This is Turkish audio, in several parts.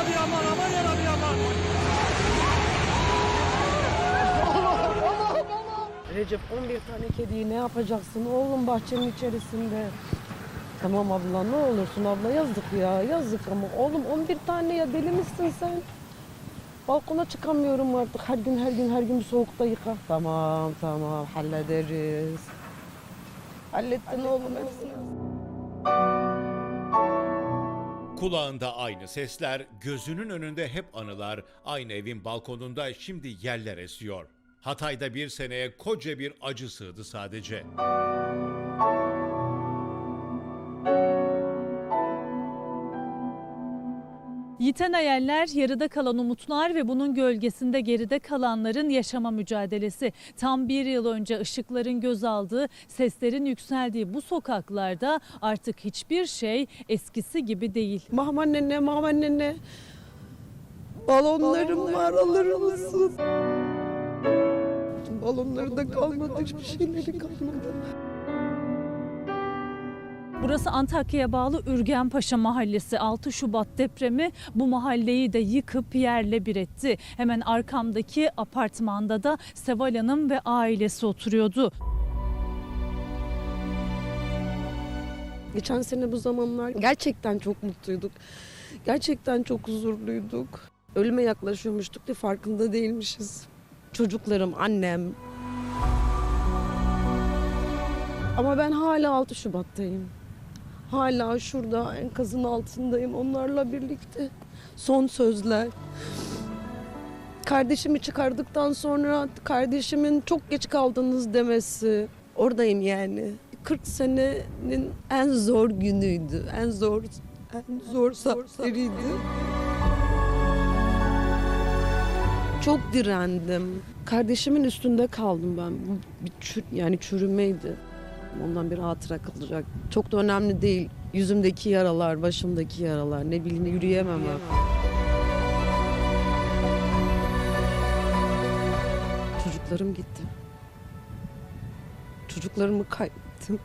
yarabbi aman aman yarabbi aman. Recep 11 tane kediyi ne yapacaksın oğlum bahçenin içerisinde? Tamam abla ne olursun abla yazık ya yazık ama oğlum 11 tane ya deli misin sen? Balkona çıkamıyorum artık her gün her gün her gün bir soğukta yıka. Tamam tamam hallederiz. Hallettin oğlum hepsini. Kulağında aynı sesler, gözünün önünde hep anılar, aynı evin balkonunda şimdi yerler esiyor. Hatay'da bir seneye koca bir acı sığdı sadece. Yiten hayaller, yarıda kalan umutlar ve bunun gölgesinde geride kalanların yaşama mücadelesi. Tam bir yıl önce ışıkların göz aldığı, seslerin yükseldiği bu sokaklarda artık hiçbir şey eskisi gibi değil. Mahman nene Mahman nene. Balonlarım var alır mısın? Balonları da kalmadı hiçbir şeyleri kalmadı. Burası Antakya'ya bağlı Ürgenpaşa Mahallesi. 6 Şubat depremi bu mahalleyi de yıkıp yerle bir etti. Hemen arkamdaki apartmanda da Seval Hanım ve ailesi oturuyordu. Geçen sene bu zamanlar gerçekten çok mutluyduk. Gerçekten çok huzurluyduk. Ölüme yaklaşıyormuştuk da farkında değilmişiz. Çocuklarım, annem. Ama ben hala 6 Şubat'tayım. Hala şurada enkazın altındayım onlarla birlikte. Son sözler. Kardeşimi çıkardıktan sonra kardeşimin çok geç kaldınız demesi. Oradayım yani. 40 senenin en zor günüydü. En zor en zor saatleriydi. Çok direndim. Kardeşimin üstünde kaldım ben. Bu bir çür, yani çürümeydi. Ondan bir hatıra kalacak. Çok da önemli değil. Yüzümdeki yaralar, başımdaki yaralar. Ne bileyim yürüyemem. Çocuklarım gitti. Çocuklarımı kaybettim.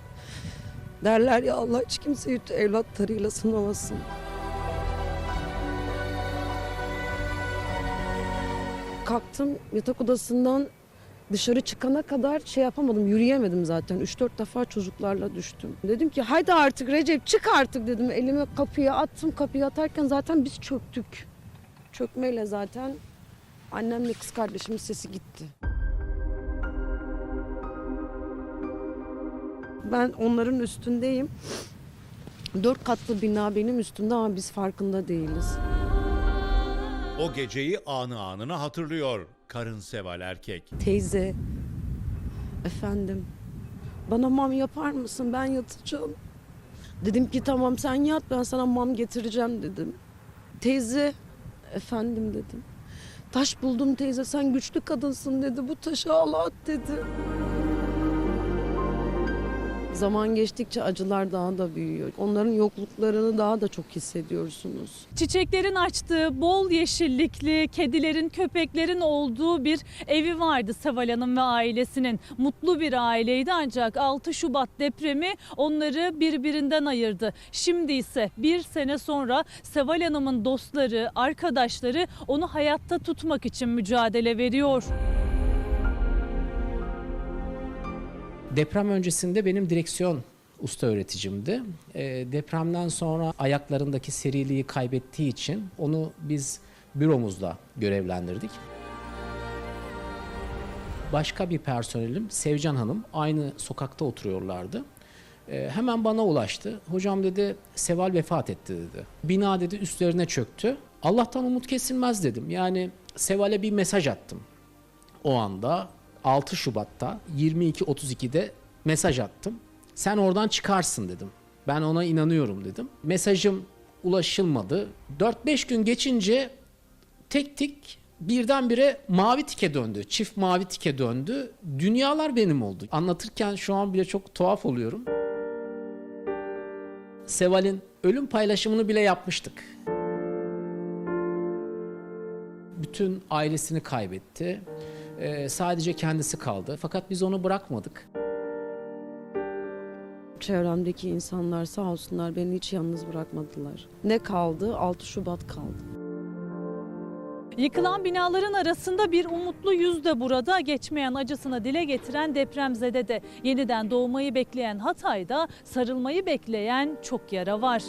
Derler ya Allah hiç kimseyi evlatlarıyla sınamasın. Kalktım yatak odasından dışarı çıkana kadar şey yapamadım, yürüyemedim zaten. 3-4 defa çocuklarla düştüm. Dedim ki haydi artık Recep çık artık dedim. Elimi kapıya attım. Kapıya atarken zaten biz çöktük. Çökmeyle zaten annemle kız kardeşimin sesi gitti. Ben onların üstündeyim. Dört katlı bina benim üstümde ama biz farkında değiliz. O geceyi anı anına hatırlıyor karın Seval erkek. Teyze, efendim bana mam yapar mısın ben yatacağım. Dedim ki tamam sen yat ben sana mam getireceğim dedim. Teyze, efendim dedim. Taş buldum teyze sen güçlü kadınsın dedi bu taşı al at dedi. Zaman geçtikçe acılar daha da büyüyor. Onların yokluklarını daha da çok hissediyorsunuz. Çiçeklerin açtığı, bol yeşillikli, kedilerin, köpeklerin olduğu bir evi vardı Seval Hanım ve ailesinin. Mutlu bir aileydi ancak 6 Şubat depremi onları birbirinden ayırdı. Şimdi ise bir sene sonra Seval Hanım'ın dostları, arkadaşları onu hayatta tutmak için mücadele veriyor. Deprem öncesinde benim direksiyon usta öğreticimdi. Ee, depremden sonra ayaklarındaki seriliği kaybettiği için onu biz büromuzda görevlendirdik. Başka bir personelim Sevcan Hanım aynı sokakta oturuyorlardı. Ee, hemen bana ulaştı. Hocam dedi Seval vefat etti dedi. Bina dedi üstlerine çöktü. Allah'tan umut kesilmez dedim. Yani Seval'e bir mesaj attım o anda 6 Şubat'ta 22.32'de mesaj attım. Sen oradan çıkarsın dedim. Ben ona inanıyorum dedim. Mesajım ulaşılmadı. 4-5 gün geçince tek tik birdenbire mavi tike döndü. Çift mavi tike döndü. Dünyalar benim oldu. Anlatırken şu an bile çok tuhaf oluyorum. Seval'in ölüm paylaşımını bile yapmıştık. Bütün ailesini kaybetti. Ee, sadece kendisi kaldı. Fakat biz onu bırakmadık. Çevremdeki insanlar sağ olsunlar beni hiç yalnız bırakmadılar. Ne kaldı? 6 Şubat kaldı. Yıkılan binaların arasında bir umutlu yüz de burada geçmeyen acısını dile getiren depremzede de yeniden doğmayı bekleyen Hatay'da sarılmayı bekleyen çok yara var.